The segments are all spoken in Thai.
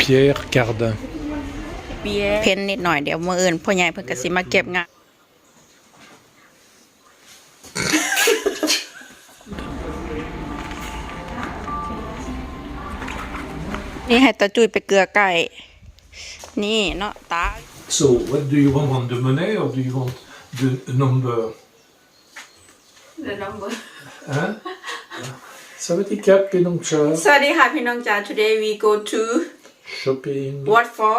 Pierre Cardin. เปียเพ้นนิดหน่อยเดี๋ยวมืออื่นพ่อใหญ่เพิ่นก็สิมาเก็บงาน นี่ให้ตาจุยไปเกลือไก่ นี่เนาะตา So, what do you want? Want the money or do you want the number? The number Hein? Sawadee-krap, Pinongcha. สวัสดีค่ะพี่น้องจ๋า today we go to Shopping. what for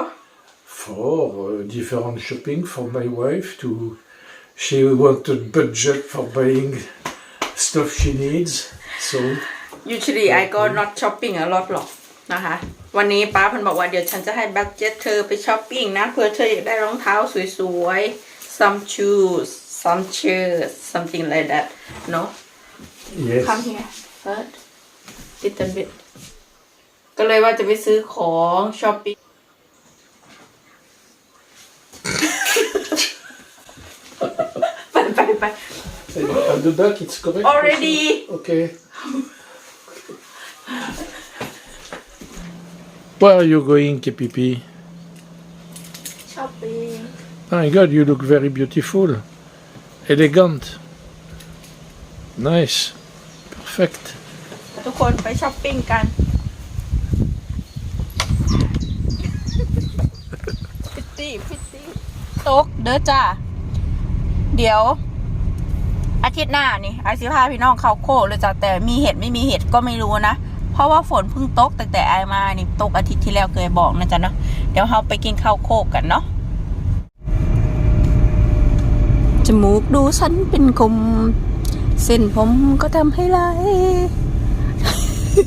For uh, different shopping for my wife to. She wanted budget for buying stuff she needs. So, usually I go not shopping a lot หรอกนะคะ วันนี้ป้าเพันบอกว่าเดี๋ยวฉันจะให้บัตเจ็ตเธอไปช้อปปิ้งนะ เพื่อเธออยากได้รองเท้าสวยๆ some shoes some shirts something like that no yes. come here first little bit ก็เลยว่าจะไปซื้อของช้อปปิ้ง ไปไปไป At the back, it's correct. Already. Okay. Where are you going, Kepipi? ช้อปปิ้ง My God, you look very beautiful. Elegant. Nice. Perfect. ทุกคนไปช้อปปิ้งกัน พิตตี้พิตตี้ตกเด้อจ้าเดี๋ยว อาทิตย์หน้านี่ไอซิพาพี่น้องเขาโคกเลยจ้ะแต่มีเห็ดไม่มีเห็ดก็ไม่รู้นะ เพราะว่าฝนเพิ่งตกแต่แต่ไอมานี่ตกอาทิตย์ที่แล้วเคยบอกนะจ๊ะเนาะเดี๋ยวเราไปกินข้าวโคกกันเนาะจมูกดูสันเป็นคม เส้นผมก็ทำให้ไหล อ่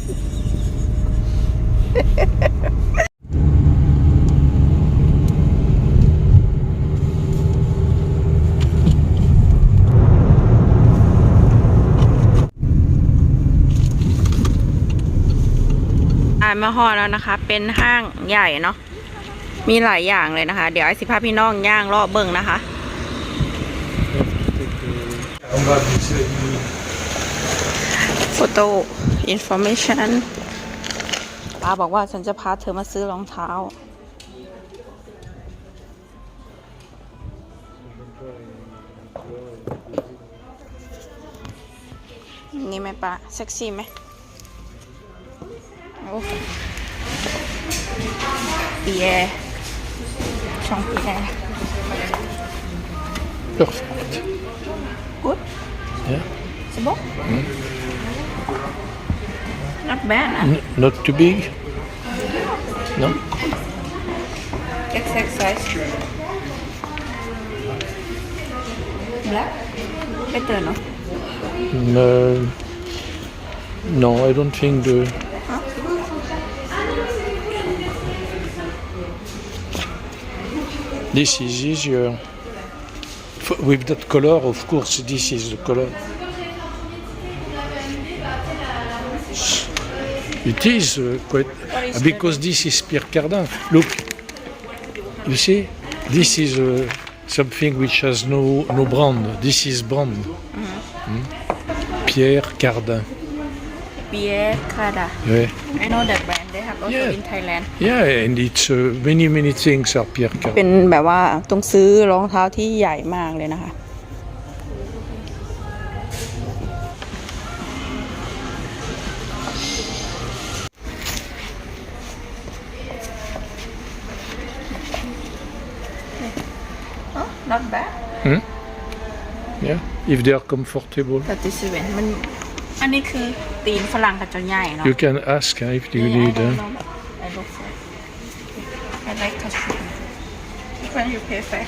านมาฮอดแล้วนะคะ เป็นห้างใหญ่เนาะ มีหลายอย่างเลยนะคะ เดี๋ยวไอซิพาพี่น้องย่างรอบเบิ่งนะคะ On va visiter. โฟโต้อินโฟเมชัน ป้าบอกว่าฉันจะพาเธอมาซื้อรองเท้า นี่ไหมป้าเซ็กซี่ไหมโอ้ปีแอร์ช่องปีแอร์ Perfect. good Yeah. สบก not bad นะ N- not too big? No? XX size. Black? Better, no? Uh, no, I don't think the. This is easier. F- With that color, of course, this is the color. It is uh, quite is because this is Pierre Cardin. Look, you see, this is uh, something which has no no brand. This is brand. Mm. Pierre Cardin. Pierre Cardin. Yeah, I know that brand. They have also Yeah. in Thailand. yeah, and it's uh, many many things are Pierre เป็ Cardin. นแบบว่าต้องซื้อรองเท้าที่ใหญ่มากเลยนะคะ if they are comfortable, แต่ติสเวนมัน อันนี้คือตีนฝรั่งกับเจ้าใหญ่เนาะ you can ask huh, if you Yeah, need. I huh? don't know, but I look for it. I like custom. When you pay fair.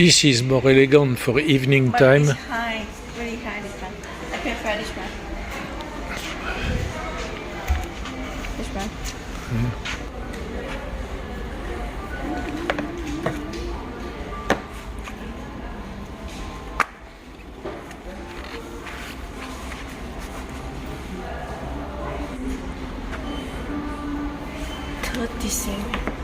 This is more elegant for evening But time. it's high, really high this one. I pay fair this one. This one.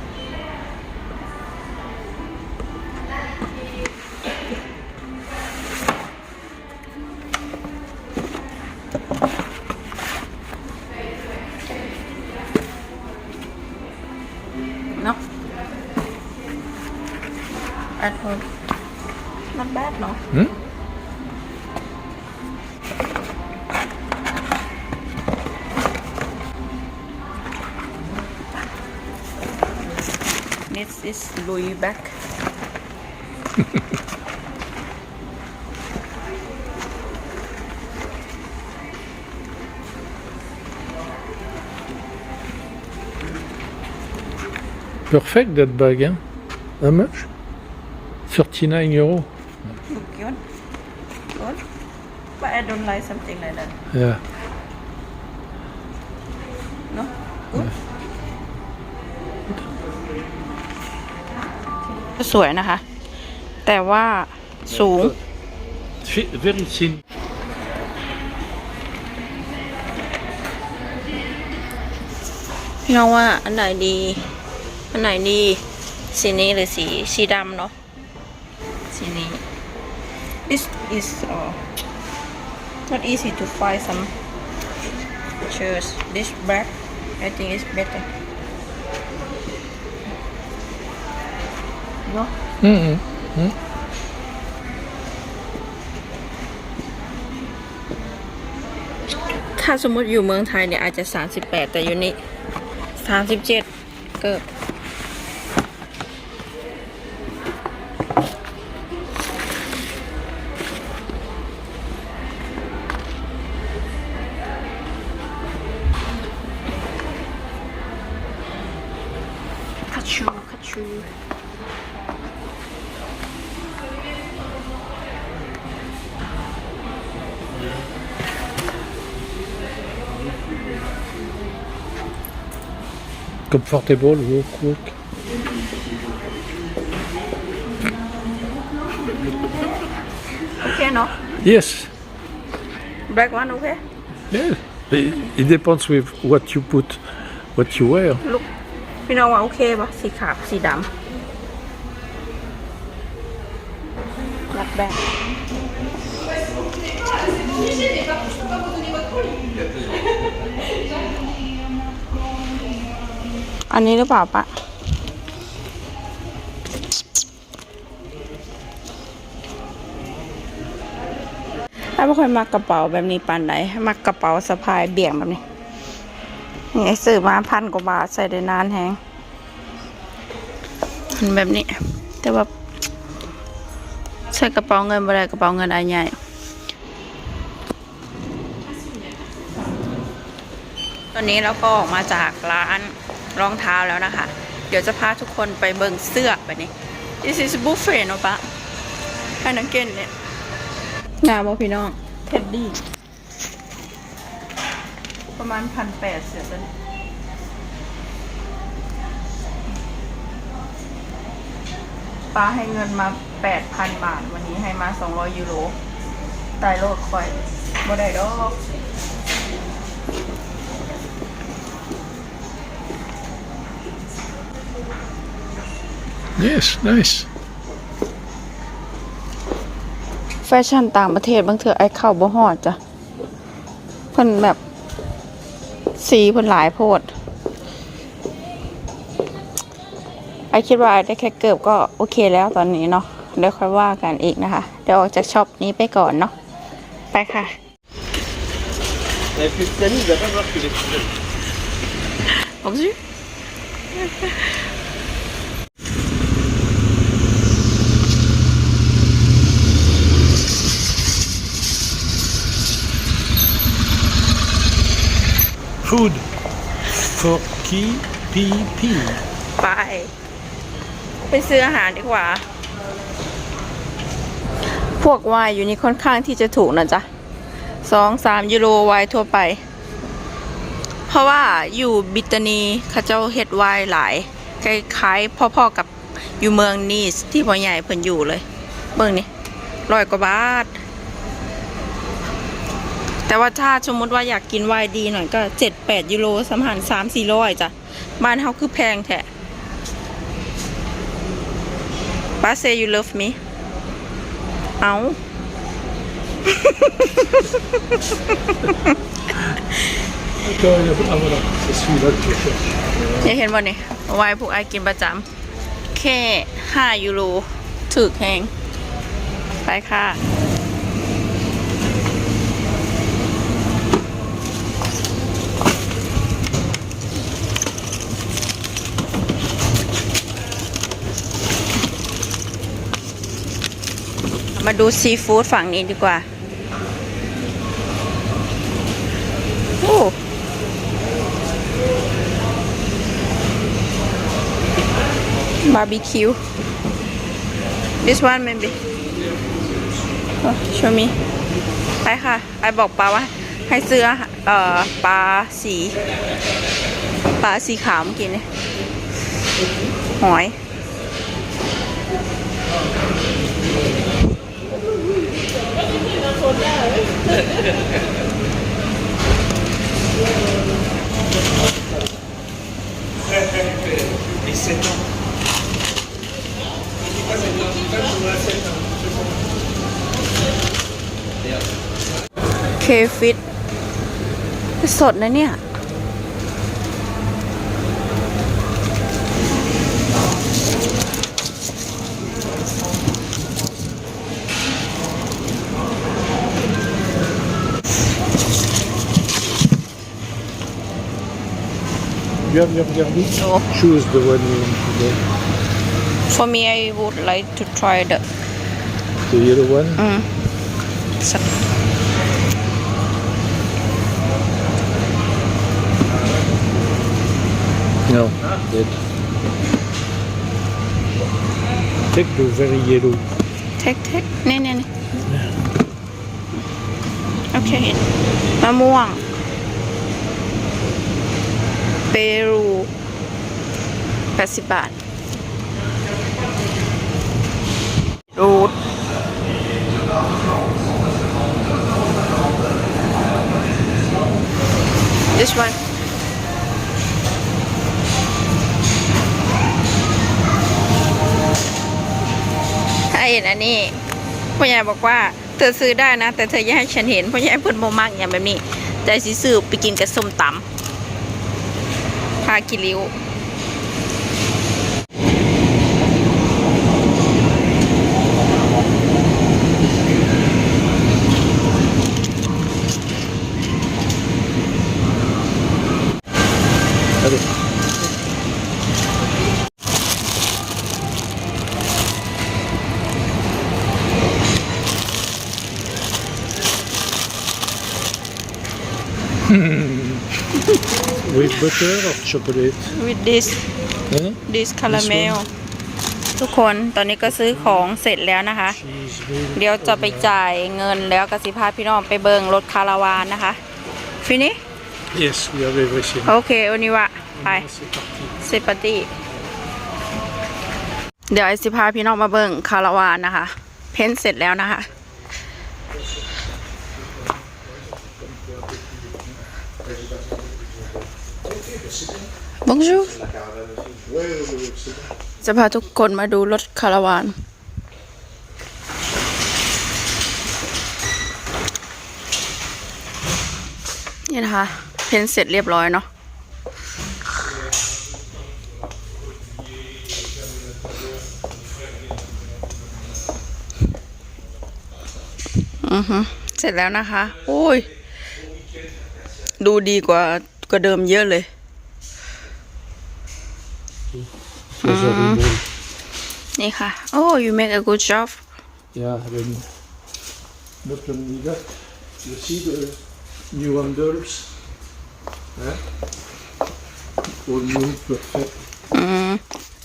Thirty-seven. is Louis bag Perfect that bag, hein? How much? 39 euros. look good good but I don't like something like that Yeah. สวยนะคะ แต่ว่าสูง Fi- Very thin. พี่น้องว่าอันไหนดี อันไหนดี สีนี้หรือสีสีดำเนาะ สีนี้ this is uh, not easy to find some shirts this black I think is better no Mm-hmm. ถ้าสมมติอยู่เมืองไทยเนี่ยอาจจะ 38 แต่อยู่นี่37 เกิบ Comfortable, walk, walk. โอเคเนาะ Yes. black one โอเค Yeah. It, it depends with what you put, what you wear. ลูกพี่น้องว่าโอเคปะสีขาวสีดำรักแบบ อันนี้หรือเปล่าปะถ้าไม่ค่อยมักระเป๋าแบบนี้ปานใดมักระเป๋าสะพายเบี่ยงแบบนี้นี่ไอ้ซื้อมาพันกว่าบาทใส่ได้นานแฮงมันแบบนี้ แต่ว่าใส่กระเป๋าเงินบ่ได้กระเป๋าเงินอันใหญ่ตอนนี้เราก็ออกมาจากร้าน รองเท้าแล้วนะคะ เดี๋ยวจะพาทุกคนไปเบิ่งเสื้อแบบนี้ This is buffet เนาะปะให้นังเกนเนี่ยงามบ่พี่น้อง เท็ดดี้ ประมาณพันแปดเสียเป็นป้าให้เงินมาแปดพันบาท วันนี้ให้มาสองร้อยยูโรตายโลดคอยบ่ได้ดอก Yes, nice. แฟชั่นต่างประเทศบางเถื่อไอ้เข้าบ่ฮอดจ้ะเพิ่นแบบ สีเพิ่นหลายโพด ไอคิดว่าได้แค่เกือบก็โอเคแล้วตอนนี้เนาะเดี๋ยวค่อยว่ากันอีกนะคะ เดี๋ยวออกจากช็อปนี้ไปก่อนเนาะไปค่ะ La Fultani, il va pas voir que les Fultani. Bonjour. Food for key PP. ไป ไปซื้ออาหารดีกว่า พวกวายอยู่นี่ค่อนข้างที่จะถูกนะจ๊ะสองสามยูโรวายทั่วไป เพราะว่าอยู่บิตานีเขาเจ้าเฮ็ดวายหลายคล้ายๆพ่อๆกับอยู่เมืองนีสที่พ่อใหญ่เพิ่นอยู่เลยเบิ่งนี่ร้อยกว่าบาท แต่ว่าถ้าสมมติว่าอยากกินวน์ดีหน่อยก็เจ็ดแปดยูโรสำหันสามสี่ร้อยจ้ะ บ้านเฮาคือแพงแท้ป้า say you love me เอาโอยาเห็นบ่นี่ไวน์พวกไอกินประจำแค่ห้ายูโรถึกแพงไปค่ะ มาดูซีฟู้ดฝั่งนี้ดีกว่า โอ้บาร์บีคิว this one maybe oh, show me ไปค่ะ ไอบอกปลาว่า ให้ซื้อเอ่อปลาสี ปลาสีขาวเมื่อกี้เนี่ยหอย เคฟิต สดนะเนี่ย Viens, viens regarder. Oh. Choose the one you want to get. For me I would like to try the The yellow one. อืมสัก No. That. Take the very yellow. เทคเทคนี่นี่นี่โอเคมะม่วง เปรูแปดสิบบาท รูด this one ถ้าเห็นอันนี้พ่อใหญ่บอกว่า เธอซื้อได้นะ แต่เธออย่าให้ฉันเห็นพ่อใหญ่เพิ่นโมมากอย่างแบบนี้แต่สิซื้อไปกินกับส้มตำ พากิริ้ว Allez. With butter or chocolate? with this Huh? this caramel ทุกคนตอนนี้ก็ซื้อของเสร็จแล้วนะคะ Cheese with เดี๋ยวจะไปจ่ายเงินแล้วก็สิพาพี่น้องไปเบิงรถคาราวานนะคะ ฟินิ Yes, we have everything. โอเคโอนิวะไป C'est parti. เซปาตี้เดี๋ยวไอสิพาพี่น้องมาเบิ่งคาราวานนะคะ เพ้นท์เสร็จแล้วนะคะ Bonjour จะพาทุกคนมาดูรถคาราวาน นี่นะคะ เพ้นเสร็จเรียบร้อยเนาะอือฮึเสร็จแล้วนะคะ โอ้ย ดูดีกว่ากว่าเดิมเยอะเลย นี่ค่ะ โอ้ you make a good job Yeah, then not only that, you see the new handles? Huh? All new, perfect.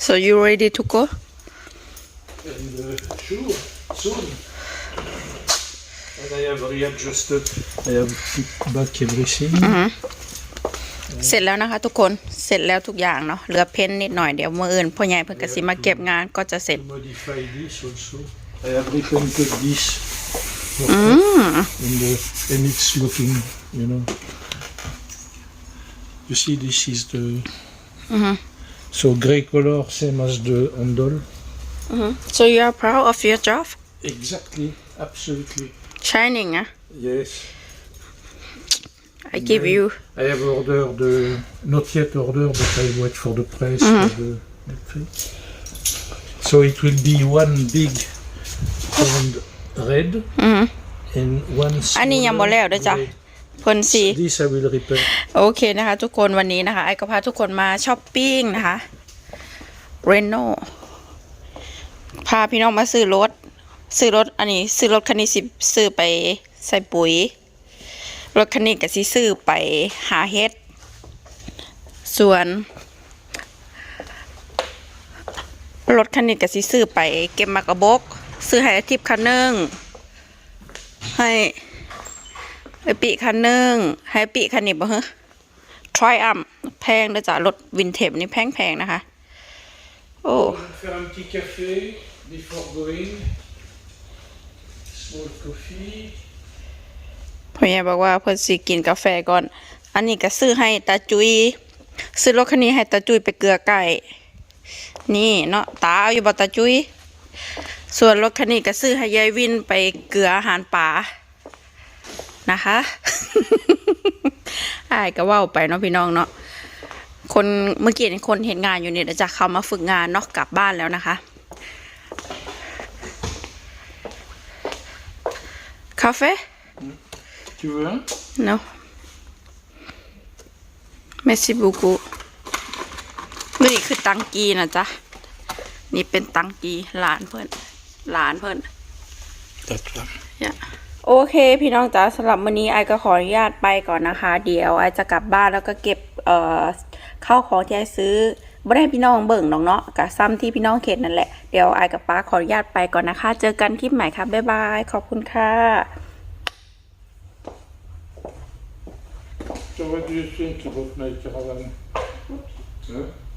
so you ready to go And uh, sure, soon. And I have readjusted, I have put back everything. เสร็จแล้วนะคะทุกคนเสร็จแล้วทุกอย่างเนาะเหลือเพ้นท์นิดหน่อยเดี๋ยวมืออื่นพ่อใหญ่เพิ่งกสิมาเก็บงานก็จะเสร็จ To modify this also. I have repainted this. And, uh, and it's looking, you know. You see, this is the. So grey color, same as the handle. so you are proud of your job Exactly, absolutely. shining อะ Yes. I give you I have ordered the not yet ordered, but I wait for the press. For the, okay. So it will be one big round red and one. อันนี้ยังบ่ smaller แล้วเด้อจ้ะ red. เพิ่นสี This I will repair. โอเคนะคะ ทุกคนวันนี้นะคะไอ้ก็พาทุกคนมาช้อปปิ้งนะคะเรโนพาพี่น้องมาซื้อรถ ซื้อรถอันนี้ ซื้อรถคันนี้สิซื้อไปใส่ปุ๋ย รถคันนี้ก็สิซื้อไปหาเฮ็ดส่วนรถคันนี้ก็สิซื้อไปเก็บมากระบก ซื้อให้อาทิตย์คันหนึงให้ไอปีคันหนึงให้ปีคันนี้บ่ฮะ Try am แพงนะจ๊ะรถวินเทจนี่แพงๆนะคะ โอ้ before going. Small coffee. พ่อใหญ่บอกว่าเพิ่นสิกินกาแฟก่อน อันนี้ก็ซื้อให้ตาจุยซื้อรถคันนี้ให้ตาจุยไปเกลือไก่นี่เนาะตาเอาอยู่บ่ตาจุยส่วนรถคันนี้ก็ซื้อให้ยายวินไปเกลืออาหารป่านะคะอ้ายก็ว้าไปเนาะพี่น้องเนาะคนเมื่อกี้คนเห็นงานอยู่เนี่ยจะเข้ามาฝึกงานเนาะกลับบ้านแล้วนะคะ คาเฟ่ Tu veux un Non. Merci beaucoup นี่คือตังกีนะจ๊ะ นี่เป็นตังกีหลานเพิ่นหลานเพิ่น D'accord. เนี่ยโอเค พี่น้องจ๋าสำหรับวันนี้ไอก็ขออนุญาตไปก่อนนะคะ เดี๋ยวไอจะกลับบ้านแล้วก็เก็บเอ่อข้าวของที่ไอซื้อไม่ได้ให้พี่น้องเบิ่งน้องเนาะกับซ้ำที่พี่น้องเขตนั่นแหละ เดี๋ยวไอกับป้าขออนุญาตไปก่อนนะคะ เจอกันคลิปใหม่ครับบ๊ายบาย ขอบคุณค่ะ So what do you think about my caravan? Huh?